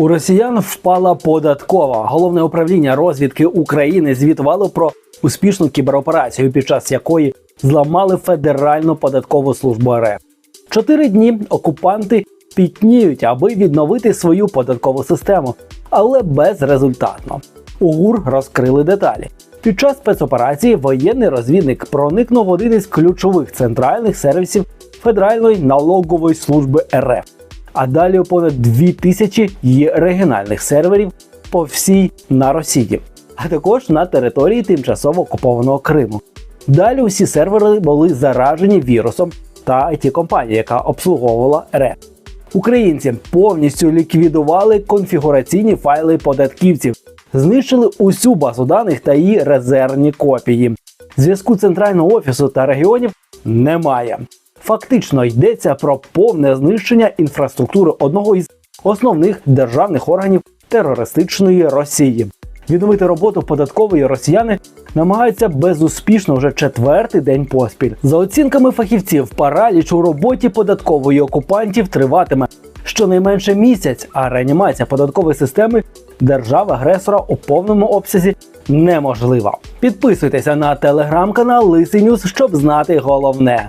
У росіян впала податкова. Головне управління розвідки України звітувало про успішну кібероперацію, під час якої зламали Федеральну податкову службу РФ. Чотири дні окупанти пітніють, аби відновити свою податкову систему, але безрезультатно. У ГУР розкрили деталі. Під час спецоперації воєнний розвідник проникнув в один із ключових центральних сервісів Федеральної налогової служби РФ. А далі понад 2000 є регіональних серверів по всій на Росії, а також на території тимчасово окупованого Криму. Далі усі сервери були заражені вірусом та it компанія яка обслуговувала РФ. Українці повністю ліквідували конфігураційні файли податківців, знищили усю базу даних та її резервні копії. Зв'язку центрального офісу та регіонів немає. Фактично йдеться про повне знищення інфраструктури одного із основних державних органів терористичної Росії. Відновити роботу податкової росіяни намагаються безуспішно вже четвертий день поспіль. За оцінками фахівців, параліч у роботі податкової окупантів триватиме щонайменше місяць, а реанімація податкової системи держави-агресора у повному обсязі неможлива. Підписуйтеся на телеграм-канал Лисий Ньюс, щоб знати головне.